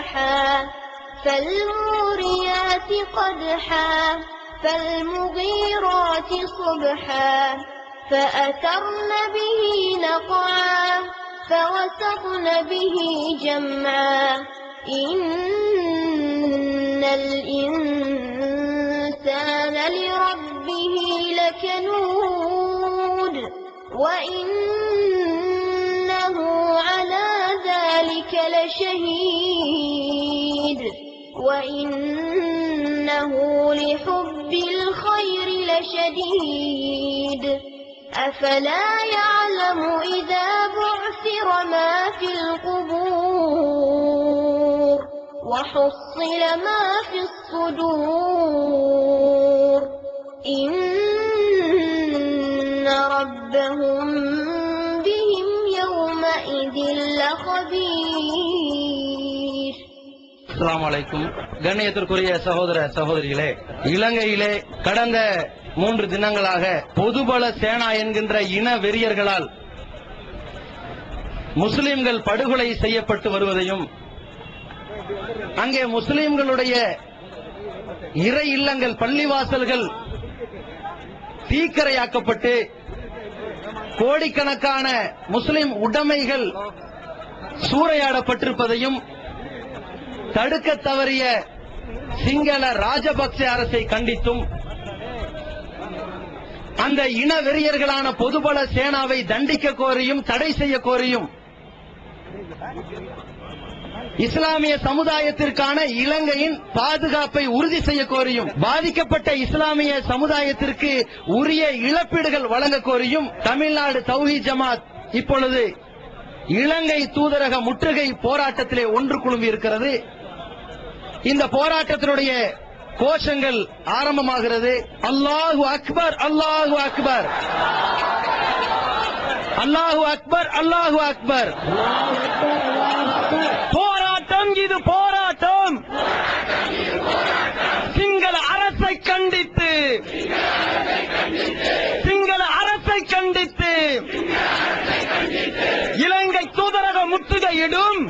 قدحا فالموريات قدحا فالمغيرات صبحا. فأثرن به نقعا فوسطن به جمعا. إن الإنسان لربه لكنود وإنه على ذلك لشهيد. وإنه لحب الخير لشديد أفلا يعلم إذا بعثر ما في القبور وحصل ما في الصدور إن ربهم அஸ்லாம் அலைக்கும். கண்ணியத்திற்குரிய சகோதர சகோதரிகளே இலங்கையிலே கடந்த மூன்று தினங்களாக பொதுபல சேனா என்கின்ற இன வெறியர்களால் முஸ்லிம்கள் படுகொலை செய்யப்பட்டு வருவதையும் அங்கே முஸ்லிம்களுடைய இறை இல்லங்கள் பள்ளிவாசல்கள் தீக்கரையாக்கப்பட்டு கோடிக்கணக்கான முஸ்லிம் உடைமைகள் சூறையாடப்பட்டிருப்பதையும் தடுக்க தவறிய சிங்கள ராஜபக்சே அரசை கண்டித்தும் அந்த இன வெறியர்களான பொதுபல சேனாவை தண்டிக்க கோரியும் தடை செய்ய கோரியும் இஸ்லாமிய சமுதாயத்திற்கான இலங்கையின் பாதுகாப்பை உறுதி செய்ய கோரியும் பாதிக்கப்பட்ட இஸ்லாமிய சமுதாயத்திற்கு உரிய இழப்பீடுகள் வழங்க கோரியும் தமிழ்நாடு தௌஹி ஜமாத் இப்பொழுது இலங்கை தூதரக முற்றுகை போராட்டத்திலே ஒன்று குழுமி இருக்கிறது இந்த போராட்டத்தினுடைய கோஷங்கள் ஆரம்பமாகிறது. அல்லாஹு அக்பர் அல்லாஹு அக்பர். அல்லாஹு அக்பர் அல்லாஹு அக்பர். போராட்டம் இது போராட்டம். சிங்கள அரசை கண்டித்து. சிங்கள அரசை கண்டித்து. இலங்கை தூதரக முற்றுகையிடும்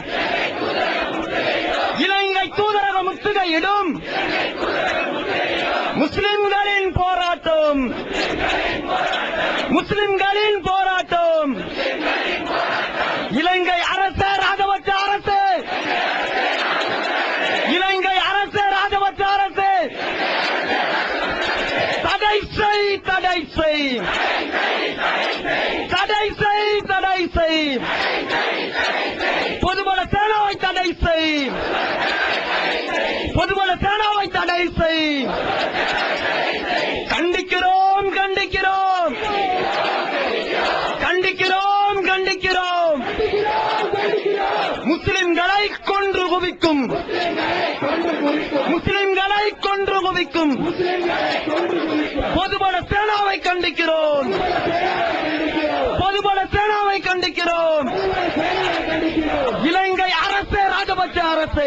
இலங்கை தூதரக முற்றுகையிடும் முஸ்லிம்களின் போராட்டம் முஸ்லிம்களின் போராட்டம். இலங்கை அரசு ராஜபட்ச அரசு. இலங்கை அரசு ராஜபட்ச அரசு. தடை செய் தடை செய் தடை செய் தடை செய் பொதுமல சேனாவை தடை செய் பொதுமல சேனா தடை செய் கண்டிக்கிறோம் கண்டிக்கிறோம் கண்டிக்கிறோம் கண்டிக்கிறோம் முஸ்லிம்களை கொன்று குவிக்கும். முஸ்லிம்களை கொன்று குவிக்கும். பொதுபல சேனாவை கண்டிக்கிறோம். பொதுபல சேனாவை கண்டிக்கிறோம் இலங்கை அரசு ராஜபக்ச அரசு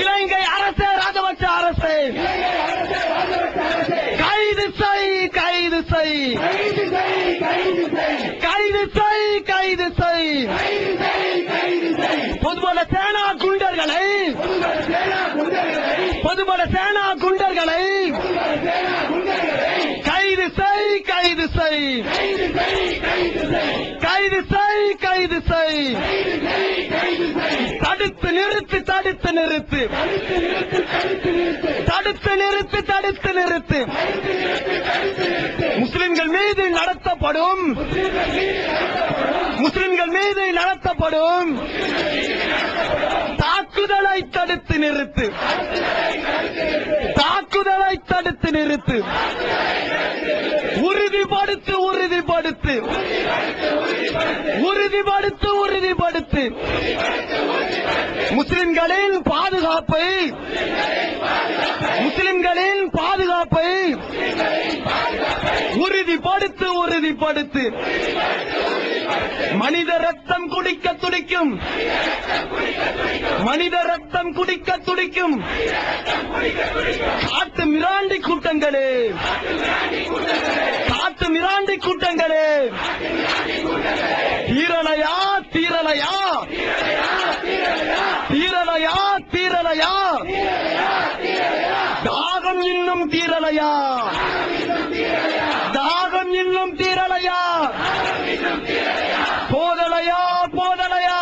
இலங்கை அரசு ராஜபக்ச அரசு கைது செய் கைது செய் கைது செய் கைது செய் பொதுபல சேனா குண்டர்களை பொதுபல சேனா குண்டர்களை கைது செய் கைது செய் கைது செய் கைது செய். தடுத்து நிறுத்து தடுத்து நிறுத்து. தடுத்து நிறுத்து தடுத்து நிறுத்து. முஸ்லிம்கள் மீது நடத்தப்படும். முஸ்லிம்கள் மீது நடத்தப்படும். தாக்குதலை தடுத்து நிறுத்து. தாக்குதலை தடுத்து நிறுத்து. உறுதிப்படுத்து உறுதிப்படுத்து. உறுதிப்படுத்து உறுதிப்படுத்து. முஸ்லிம்களின் பாதுகாப்பை முஸ்லிம்களின் பாதுகாப்பை உறுதிப்படுத்து உறுதிப்படுத்து. மனித ரத்தம் குடிக்க துடிக்கும். மனித ரத்தம் குடிக்க துடிக்கும். காட்டு மிராண்டி கூட்டங்களே. நாட்டு மிராண்டி கூட்டங்களே. தீரணையா தீரணையா தீரணையா தீரணையா தாகம் இன்னும் தீரலையா. தாகம் இன்னும் தீரலையா. போதலையா போதலையா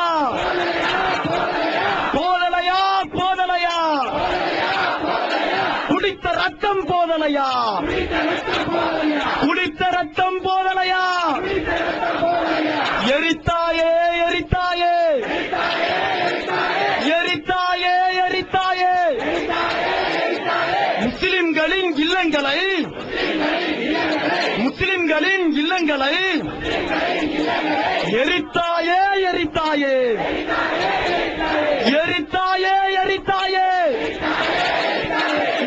போதலையா போதலையா குடித்த ரத்தம் போதலையா குடி எரித்தாயே எரித்தாயே. எரித்தாயே எரித்தாயே. முஸ்லிம்களின் இல்லங்களை முஸ்லிம்களின் இல்லங்களை எரித்தாயே எரித்தாயே எரித்தாயே எரித்தாயே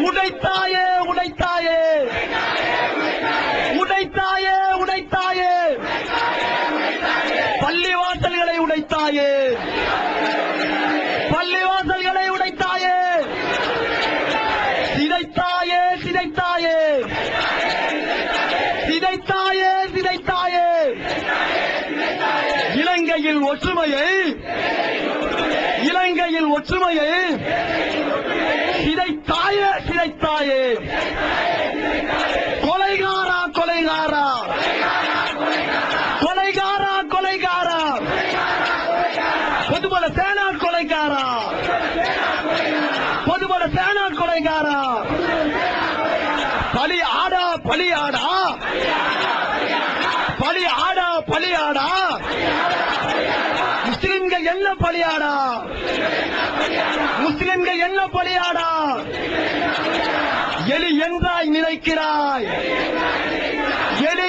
உடைத்தாயே உடைத்தாயே உடைத்தாயே உடைத்தாயே பள்ளிவாசல்களை உடைத்தாயே பள்ளிவாசல்களை உடைத்தாயே சிதைத்தாயே சிதைத்தாயே சிதைத்தாயே சிதைத்தாயே இலங்கையில் ஒற்றுமையை இலங்கையில் ஒற்றுமையை சிதைத்தாய சிதைத்தாயே கொலைகாரா கொலைகாரா. கொலைகாரா கொலைகாரா. பொதுபல சேனா கொலைகாரா. பொதுபல சேனா கொலைகாரா. பலி ஆடா பலி ஆடா பலி ஆடா பலி ஆடா முஸ்லிம்கள் என்ன பலியாடா முஸ்லிம்கள் என்ன பலியாடா? எலி என்றாய் நினைக்கிறாய். எலி